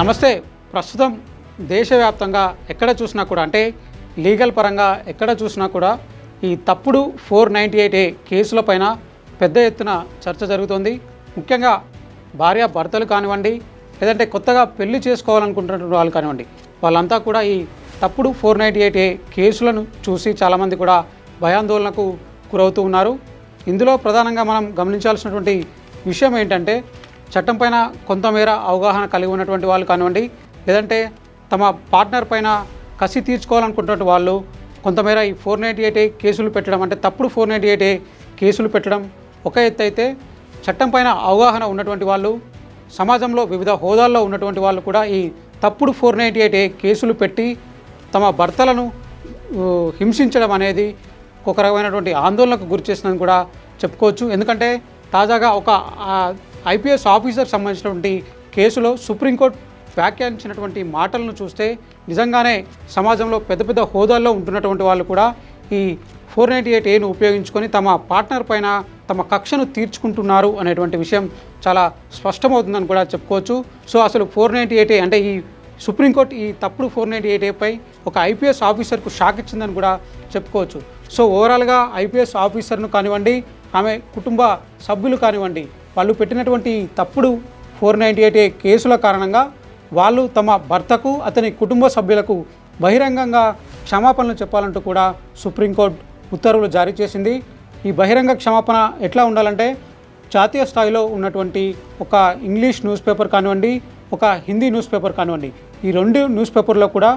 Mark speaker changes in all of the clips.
Speaker 1: నమస్తే. ప్రస్తుతం దేశవ్యాప్తంగా ఎక్కడ చూసినా కూడా అంటే లీగల్ పరంగా ఎక్కడ చూసినా కూడా ఈ తప్పుడు ఫోర్ నైంటీ ఎయిట్ ఏ కేసులపైన పెద్ద ఎత్తున చర్చ జరుగుతోంది. ముఖ్యంగా భార్య భర్తలు కానివ్వండి లేదంటే కొత్తగా పెళ్ళి చేసుకోవాలనుకుంటున్న వాళ్ళు కానివ్వండి వాళ్ళంతా కూడా ఈ తప్పుడు ఫోర్ నైంటీ ఎయిట్ ఏ కేసులను చూసి చాలామంది కూడా భయాందోళనకు గురవుతూ ఉన్నారు. ఇందులో ప్రధానంగా మనం గమనించాల్సినటువంటి విషయం ఏంటంటే చట్టం పైన కొంతమేర అవగాహన కలిగి ఉన్నటువంటి వాళ్ళు కానివ్వండి లేదంటే తమ పార్ట్నర్ పైన కసి తీర్చుకోవాలనుకున్నటువంటి వాళ్ళు కొంతమేర ఈ ఫోర్ నైంటీ ఎయిట్ కేసులు పెట్టడం అంటే తప్పుడు ఫోర్ నైంటీ ఎయిట్ కేసులు పెట్టడం ఒక ఎత్తు అయితే చట్టం పైన అవగాహన ఉన్నటువంటి వాళ్ళు సమాజంలో వివిధ హోదాల్లో ఉన్నటువంటి వాళ్ళు కూడా ఈ తప్పుడు ఫోర్ నైంటీ ఎయిట్ కేసులు పెట్టి తమ భర్తలను హింసించడం అనేది ఒక రకమైనటువంటి ఆందోళనకు గురి చేసిందని కూడా చెప్పుకోవచ్చు. ఎందుకంటే తాజాగా ఒక ఐపీఎస్ ఆఫీసర్ సంబంధించినటువంటి కేసులో సుప్రీంకోర్టు వ్యాఖ్యానించినటువంటి మాటలను చూస్తే నిజంగానే సమాజంలో పెద్ద పెద్ద హోదాల్లో ఉంటున్నటువంటి వాళ్ళు కూడా ఈ ఫోర్ నైంటీ ఎయిట్ ఏను ఉపయోగించుకొని తమ పార్ట్నర్ పైన తమ కక్షను తీర్చుకుంటున్నారు అనేటువంటి విషయం చాలా స్పష్టమవుతుందని కూడా చెప్పుకోవచ్చు. సో అసలు ఫోర్ నైంటీ ఎయిట్ అంటే ఈ సుప్రీంకోర్టు ఈ తప్పుడు ఫోర్ నైంటీ ఎయిట్ ఏపై ఒక ఐపీఎస్ ఆఫీసర్కు షాక్ ఇచ్చిందని కూడా చెప్పుకోవచ్చు. సో ఓవరాల్గా ఐపీఎస్ ఆఫీసర్ను కానివ్వండి ఆమె కుటుంబ సభ్యులు కానివ్వండి వాళ్ళు పెట్టినటువంటి తప్పుడు ఫోర్ నైంటీ ఎయిట్ కేసుల కారణంగా వాళ్ళు తమ భర్తకు అతని కుటుంబ సభ్యులకు బహిరంగంగా క్షమాపణలు చెప్పాలంటూ కూడా సుప్రీంకోర్టు ఉత్తర్వులు జారీ చేసింది. ఈ బహిరంగ క్షమాపణ ఎట్లా ఉండాలంటే జాతీయ స్థాయిలో ఉన్నటువంటి ఒక ఇంగ్లీష్ న్యూస్ పేపర్ కానివ్వండి ఒక హిందీ న్యూస్ పేపర్ కానివ్వండి ఈ రెండు న్యూస్ పేపర్లో కూడా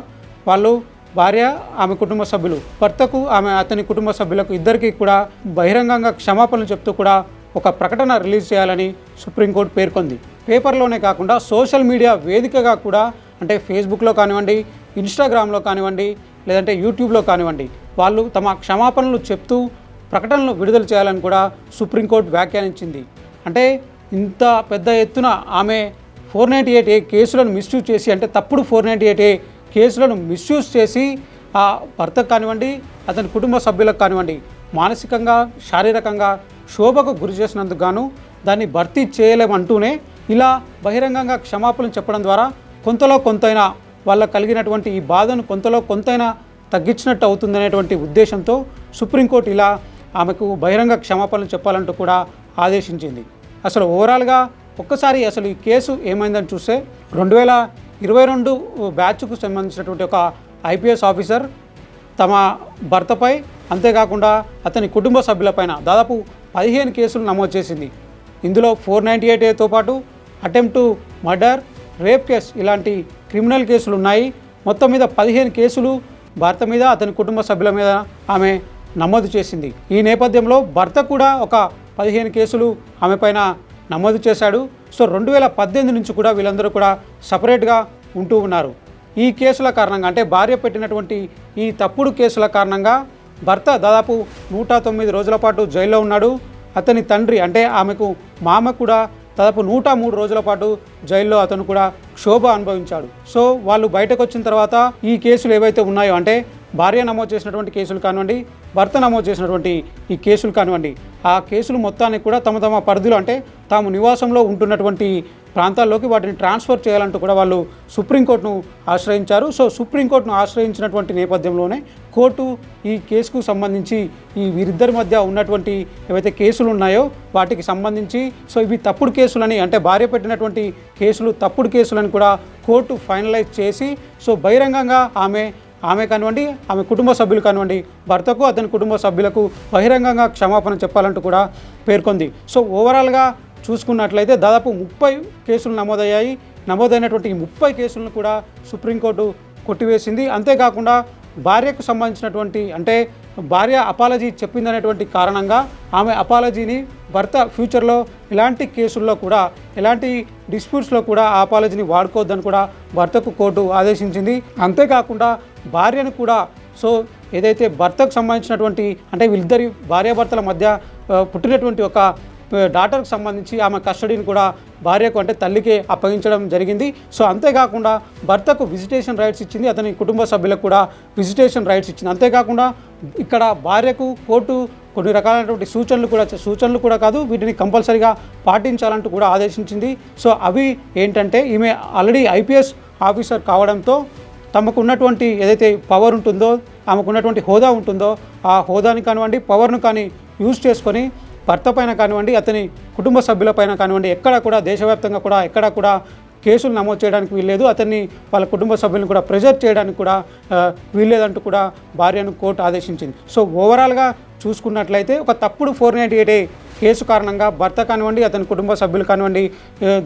Speaker 1: వాళ్ళు భార్య ఆమె కుటుంబ సభ్యులు భర్తకు ఆమె అతని కుటుంబ సభ్యులకు ఇద్దరికీ కూడా బహిరంగంగా క్షమాపణలు చెప్తూ కూడా ఒక ప్రకటన రిలీజ్ చేయాలని సుప్రీంకోర్టు పేర్కొంది. పేపర్లోనే కాకుండా సోషల్ మీడియా వేదికగా కూడా అంటే ఫేస్బుక్లో కానివ్వండి ఇన్స్టాగ్రామ్లో కానివ్వండి లేదంటే యూట్యూబ్లో కానివ్వండి వాళ్ళు తమ క్షమాపణలు చెప్తూ ప్రకటనలు విడుదల చేయాలని కూడా సుప్రీంకోర్టు వ్యాఖ్యానించింది. అంటే ఇంత పెద్ద ఎత్తున ఆమె ఫోర్ నైంటీ ఎయిట్ ఏ కేసులను మిస్యూజ్ చేసి అంటే తప్పుడు ఫోర్ నైంటీ ఎయిట్ ఏ కేసులను మిస్యూజ్ చేసి ఆ భర్తకు కానివ్వండి అతని కుటుంబ సభ్యులకు కానివ్వండి మానసికంగా శారీరకంగా శోభకు గురి చేసినందుకు గాను దాన్ని భర్తీ చేయలేమంటూనే ఇలా బహిరంగంగా క్షమాపణలు చెప్పడం ద్వారా కొంతలో కొంతైనా వాళ్ళ కలిగినటువంటి ఈ బాధను కొంతలో కొంతైనా తగ్గించినట్టు అవుతుందనేటువంటి ఉద్దేశంతో సుప్రీంకోర్టు ఇలా ఆమెకు బహిరంగ క్షమాపణలు చెప్పాలంటూ కూడా ఆదేశించింది. అసలు ఓవరాల్గా ఒక్కసారి అసలు ఈ కేసు ఏమైందని చూస్తే రెండు వేల ఇరవై రెండు బ్యాచ్కు సంబంధించినటువంటి ఒక ఐపీఎస్ ఆఫీసర్ తమ భర్తపై అంతేకాకుండా అతని కుటుంబ సభ్యులపైన దాదాపు పదిహేను కేసులు నమోదు చేసింది. ఇందులో ఫోర్ నైంటీ ఎయిట్ ఏతో పాటు అటెంప్ట్ మర్డర్ రేప్ కేసు ఇలాంటి క్రిమినల్ కేసులు ఉన్నాయి. మొత్తం మీద పదిహేను కేసులు భర్త మీద అతని కుటుంబ సభ్యుల మీద ఆమె నమోదు చేసింది. ఈ నేపథ్యంలో భర్త కూడా ఒక పదిహేను కేసులు ఆమె పైన నమోదు చేశాడు. సో రెండు వేల పద్దెనిమిది నుంచి కూడా వీళ్ళందరూ కూడా సపరేట్గా ఉంటూ ఉన్నారు. ఈ కేసుల కారణంగా అంటే భార్య పెట్టినటువంటి ఈ తప్పుడు కేసుల కారణంగా భర్త దాదాపు నూట తొమ్మిది రోజుల పాటు జైల్లో ఉన్నాడు. అతని తండ్రి అంటే ఆమెకు మామ కూడా దాదాపు నూట మూడు రోజుల పాటు జైల్లో అతను కూడా క్షోభ అనుభవించాడు. సో వాళ్ళు బయటకు వచ్చిన తర్వాత ఈ కేసులు ఏవైతే ఉన్నాయో అంటే భార్య నమోదు చేసినటువంటి కేసులు కానివ్వండి భర్త నమోదు చేసినటువంటి ఈ కేసులు కానివ్వండి ఆ కేసులు మొత్తానికి కూడా తమ తమ పరిధిలో అంటే తాము నివాసంలో ఉంటున్నటువంటి ప్రాంతాల్లోకి వాటిని ట్రాన్స్ఫర్ చేయాలంటూ కూడా వాళ్ళు సుప్రీంకోర్టును ఆశ్రయించారు. సో సుప్రీంకోర్టును ఆశ్రయించినటువంటి నేపథ్యంలోనే కోర్టు ఈ కేసుకు సంబంధించి ఈ వీరిద్దరి మధ్య ఉన్నటువంటి ఏవైతే కేసులు ఉన్నాయో వాటికి సంబంధించి సో ఇవి తప్పుడు కేసులని అంటే భార్య పెట్టినటువంటి కేసులు తప్పుడు కేసులని కూడా కోర్టు ఫైనలైజ్ చేసి సో బహిరంగంగా ఆమె ఆమె కానివ్వండి ఆమె కుటుంబ సభ్యులు కానివ్వండి భర్తకు అతని కుటుంబ సభ్యులకు బహిరంగంగా క్షమాపణ చెప్పాలంటూ కూడా పేర్కొంది. సో ఓవరాల్గా చూసుకున్నట్లయితే దాదాపు ముప్పై కేసులు నమోదయ్యాయి. నమోదైనటువంటి ఈ ముప్పై కేసులను కూడా సుప్రీంకోర్టు కొట్టివేసింది. అంతేకాకుండా భార్యకు సంబంధించినటువంటి అంటే భార్య అపాలజీ చెప్పిందనేటువంటి కారణంగా ఆమె అపాలజీని భర్త ఫ్యూచర్లో ఇలాంటి కేసుల్లో కూడా ఎలాంటి డిస్ప్యూట్స్లో కూడా ఆ అపాలజీని వాడుకోవద్దని కూడా భర్తకు కోర్టు ఆదేశించింది. అంతేకాకుండా భార్యను కూడా సో ఏదైతే భర్తకు సంబంధించినటువంటి అంటే వీళ్ళిద్దరి భార్యాభర్తల మధ్య పుట్టినటువంటి ఒక డాటర్కి సంబంధించి ఆమె కస్టడీని కూడా భార్యకు అంటే తల్లికి అప్పగించడం జరిగింది. సో అంతేకాకుండా భర్తకు విజిటేషన్ రైట్స్ ఇచ్చింది అతని కుటుంబ సభ్యులకు కూడా విజిటేషన్ రైట్స్ ఇచ్చింది. అంతేకాకుండా ఇక్కడ భార్యకు కోర్టు కొన్ని రకాలైనటువంటి సూచనలు కూడా సూచనలు కూడా కాదు వీటిని కంపల్సరీగా పాటించాలంటూ కూడా ఆదేశించింది. సో అవి ఏంటంటే ఈమె ఆల్రెడీ ఐపీఎస్ ఆఫీసర్ కావడంతో తమకు ఉన్నటువంటి ఏదైతే పవర్ ఉంటుందో ఆమెకు ఉన్నటువంటి హోదా ఉంటుందో ఆ హోదాని కానివ్వండి పవర్ను కానీ యూజ్ చేసుకొని భర్త పైన కానివ్వండి అతని కుటుంబ సభ్యులపైన కానివ్వండి ఎక్కడ కూడా దేశవ్యాప్తంగా కూడా ఎక్కడ కూడా కేసులు నమోదు చేయడానికి వీల్లేదు. అతన్ని వాళ్ళ కుటుంబ సభ్యులను కూడా ప్రెజర్ చేయడానికి కూడా వీల్లేదంటూ కూడా భార్యను కోర్టు ఆదేశించింది. సో ఓవరాల్గా చూసుకున్నట్లయితే ఒక తప్పుడు ఫోర్ నైంటీ ఎయిట్ కేసు కారణంగా భర్త కానివ్వండి అతని కుటుంబ సభ్యులు కానివ్వండి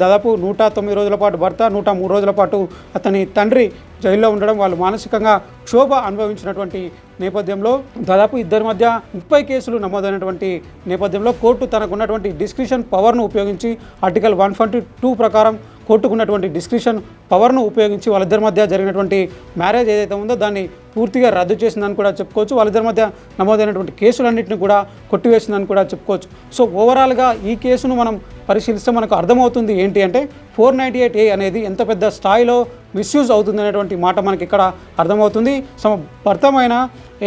Speaker 1: దాదాపు నూట తొమ్మిది రోజుల పాటు భర్త నూట మూడు రోజుల పాటు అతని తండ్రి జైల్లో ఉండడం వాళ్ళు మానసికంగా క్షోభ అనుభవించినటువంటి నేపథ్యంలో దాదాపు ఇద్దరి మధ్య ముప్పై కేసులు నమోదైనటువంటి నేపథ్యంలో కోర్టు తనకున్నటువంటి డిస్క్రిషన్ పవర్ను ఉపయోగించి ఆర్టికల్ వన్ ఫార్టీ టూ ప్రకారం కోర్టుకున్నటువంటి డిస్క్రిషన్ పవర్ను ఉపయోగించి వాళ్ళిద్దరి మధ్య జరిగినటువంటి మ్యారేజ్ ఏదైతే ఉందో దాన్ని పూర్తిగా రద్దు చేసిందని కూడా చెప్పుకోవచ్చు. వాళ్ళిద్దరి మధ్య నమోదైనటువంటి కేసులన్నింటినీ కూడా కొట్టివేసిందని కూడా చెప్పుకోవచ్చు. సో ఓవరాల్గా ఈ కేసును మనం పరిశీలిస్తే మనకు అర్థమవుతుంది ఏంటి అంటే ఫోర్ నైంటీ ఎయిట్ ఏ అనేది ఎంత పెద్ద స్థాయిలో మిస్యూజ్ అవుతుంది అనేటువంటి మాట మనకి ఇక్కడ అర్థమవుతుంది. తమ భర్తమైన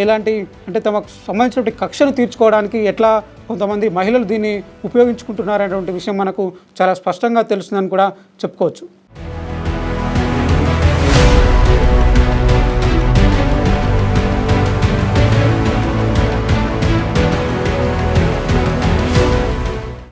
Speaker 1: ఎలాంటి అంటే తమకు సంబంధించినటువంటి కక్షను తీర్చుకోవడానికి ఎట్లా కొంతమంది మహిళలు దీన్ని ఉపయోగించుకుంటున్నారనేటువంటి విషయం మనకు చాలా స్పష్టంగా తెలుస్తుందని కూడా చెప్పుకోవచ్చు.